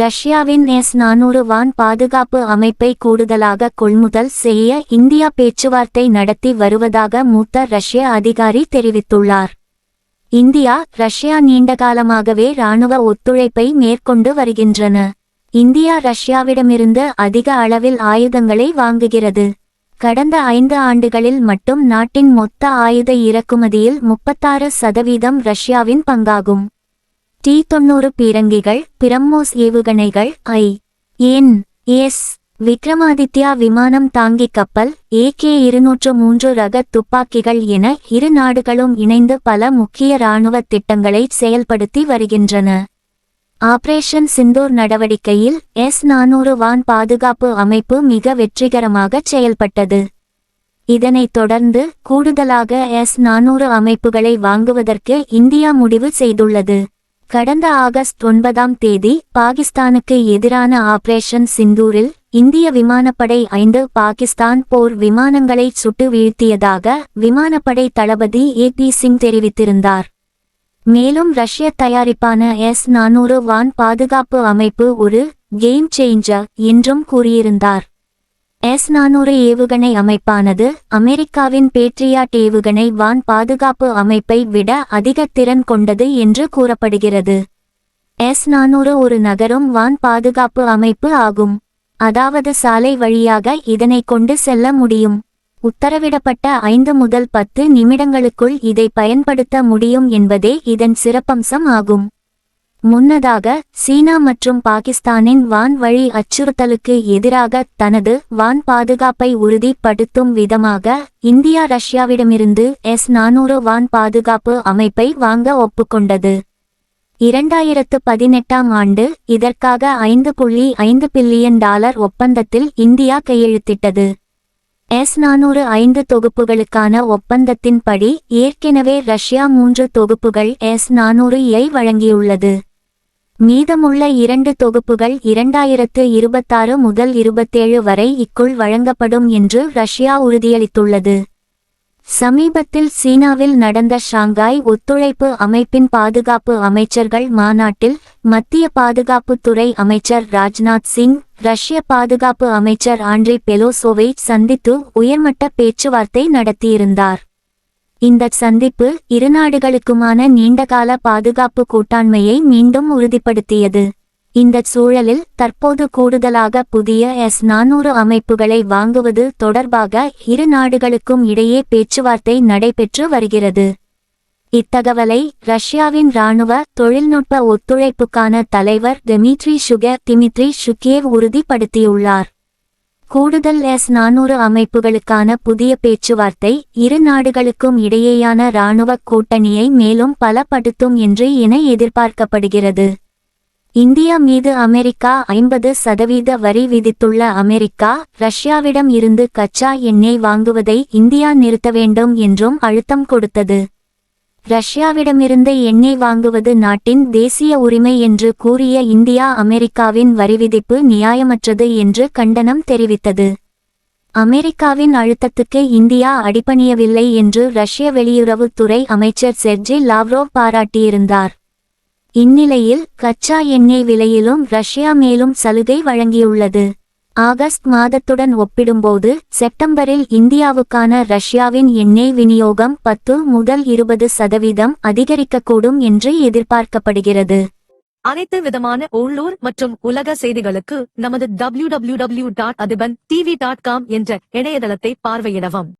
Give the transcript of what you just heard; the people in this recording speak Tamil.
ரஷ்யாவின் எஸ் நானூறு வான் பாதுகாப்பு அமைப்பை கூடுதலாக கொள்முதல் செய்ய இந்தியா பேச்சுவார்த்தை நடத்தி வருவதாக மூத்த ரஷ்ய அதிகாரி தெரிவித்துள்ளார். இந்தியா ரஷ்யா நீண்டகாலமாகவே இராணுவ ஒத்துழைப்பை மேற்கொண்டு வருகின்றன. இந்தியா ரஷ்யாவிடமிருந்து அதிக அளவில் ஆயுதங்களை வாங்குகிறது. கடந்த ஐந்து ஆண்டுகளில் மட்டும் நாட்டின் மொத்த ஆயுத இறக்குமதியில் முப்பத்தாறு சதவீதம் ரஷ்யாவின் பங்காகும். டி தொன்னூறு பீரங்கிகள் பிரம்மோஸ் ஏவுகணைகள் ஐ. என். எஸ். விக்ரமாதித்யா விமானம் தாங்கி கப்பல் ஏகே இருநூற்று மூன்று ரக துப்பாக்கிகள் என இரு நாடுகளும் இணைந்து பல முக்கிய இராணுவ திட்டங்களை செயல்படுத்தி வருகின்றன. ஆபரேஷன் சிந்தூர் நடவடிக்கையில் எஸ் நானூறு வான் பாதுகாப்பு அமைப்பு மிக வெற்றிகரமாக செயல்பட்டது. இதனைத் தொடர்ந்து கூடுதலாக எஸ் நானூறு அமைப்புகளை வாங்குவதற்கு இந்தியா முடிவு செய்துள்ளது. கடந்த ஆகஸ்ட் ஒன்பதாம் தேதி பாகிஸ்தானுக்கு எதிரான ஆபரேஷன் சிந்தூரில் இந்திய விமானப்படை ஐந்து பாகிஸ்தான் போர் விமானங்களை சுட்டு வீழ்த்தியதாக விமானப்படை தளபதி ஏ பி சிங் தெரிவித்திருந்தார். மேலும் ரஷ்ய தயாரிப்பான எஸ் நானூறு வான் பாதுகாப்பு அமைப்பு ஒரு கேம் சேஞ்சர் என்றும் கூறியிருந்தார். எஸ் நானூறு ஏவுகணை அமைப்பானது அமெரிக்காவின் பேட்ரியாட் ஏவுகணை வான் பாதுகாப்பு அமைப்பை விட அதிக திறன் கொண்டது என்று கூறப்படுகிறது. எஸ் நானூறு ஒரு நகரும் வான் பாதுகாப்பு அமைப்பு ஆகும். அதாவது சாலை வழியாக இதனை கொண்டு செல்ல முடியும். உத்தரவிடப்பட்ட ஐந்து முதல் பத்து நிமிடங்களுக்குள் இதை பயன்படுத்த முடியும் என்பதே இதன் சிறப்பம்சம் ஆகும். முன்னதாக சீனா மற்றும் பாகிஸ்தானின் வான் வழி அச்சுறுத்தலுக்கு எதிராக தனது வான் பாதுகாப்பை உறுதிப்படுத்தும் விதமாக இந்தியா ரஷ்யாவிடமிருந்து எஸ் நானூறு வான் பாதுகாப்பு அமைப்பை வாங்க ஒப்புக்கொண்டது. இரண்டாயிரத்து பதினெட்டாம் ஆண்டு இதற்காக ஐந்து புள்ளி ஐந்து பில்லியன் டாலர் ஒப்பந்தத்தில் இந்தியா கையெழுத்திட்டது. எஸ் நானூறு ஐந்து தொகுப்புகளுக்கான ஒப்பந்தத்தின்படி ஏற்கனவே ரஷ்யா மூன்று தொகுப்புகள் எஸ் நானூறு ஐ வழங்கியுள்ளது. மீதமுள்ள இரண்டு தொகுப்புகள் இரண்டாயிரத்து இருபத்தாறு முதல் இருபத்தேழு வரை இக்குள் வழங்கப்படும் என்று ரஷ்யா உறுதியளித்துள்ளது. சமீபத்தில் சீனாவில் நடந்த ஷாங்காய் ஒத்துழைப்பு அமைப்பின் பாதுகாப்பு அமைச்சர்கள் மாநாட்டில் மத்திய பாதுகாப்புத்துறை அமைச்சர் ராஜ்நாத் சிங் ரஷ்ய பாதுகாப்பு அமைச்சர் ஆண்ட்ரி பெலோசோவை சந்தித்து உயர்மட்ட பேச்சுவார்த்தை நடத்தியிருந்தார். இந்த சந்திப்பு இரு நாடுகளுக்குமான நீண்டகால பாதுகாப்பு கூட்டாண்மையை மீண்டும் உறுதிப்படுத்தியது. இந்த சூழலில் தற்போது கூடுதலாக புதிய எஸ் நானூறு அமைப்புகளை வாங்குவது தொடர்பாக இரு நாடுகளுக்கும் இடையே பேச்சுவார்த்தை நடைபெற்று வருகிறது. இத்தகவலை ரஷ்யாவின் இராணுவ தொழில்நுட்ப ஒத்துழைப்புக்கான தலைவர் டெமிட்ரி ஷுகர் திமித்ரி ஷுகேவ் உறுதிப்படுத்தியுள்ளார். கூடுதல் எஸ் நானூறு அமைப்புகளுக்கான புதிய பேச்சுவார்த்தை இரு நாடுகளுக்கும் இடையேயான இராணுவ கூட்டணியை மேலும் பலப்படுத்தும் என்று என எதிர்பார்க்கப்படுகிறது. இந்தியா மீது அமெரிக்கா ஐம்பது சதவீத வரி விதித்துள்ள அமெரிக்கா ரஷ்யாவிடம் இருந்து கச்சா எண்ணெய் வாங்குவதை இந்தியா நிறுத்த வேண்டும் என்றும் அழுத்தம் கொடுத்தது. ரஷ்யாவிடமிருந்து எண்ணெய் வாங்குவது நாட்டின் தேசிய உரிமை என்று கூறிய இந்தியா அமெரிக்காவின் வரிவிதிப்பு நியாயமற்றது என்று கண்டனம் தெரிவித்தது. அமெரிக்காவின் அழுத்தத்துக்கு இந்தியா அடிபணியவில்லை என்று ரஷ்ய வெளியுறவுத்துறை அமைச்சர் செர்ஜி லாவ்ரோவ் பாராட்டியிருந்தார். இந்நிலையில் கச்சா எண்ணெய் விலையிலும் ரஷ்யா மேலும் சலுகை வழங்கியுள்ளது. ஆகஸ்ட் மாதத்துடன் ஒப்பிடும்போது செப்டம்பரில் இந்தியாவுக்கான ரஷ்யாவின் எண்ணெய் விநியோகம் பத்து முதல் இருபது சதவீதம் அதிகரிக்கக்கூடும் என்று எதிர்பார்க்கப்படுகிறது. அனைத்து விதமான உள்ளூர் மற்றும் உலக செய்திகளுக்கு நமது W W W dot Athiban TV dot com என்ற இணையதளத்தை பார்வையிடவும்.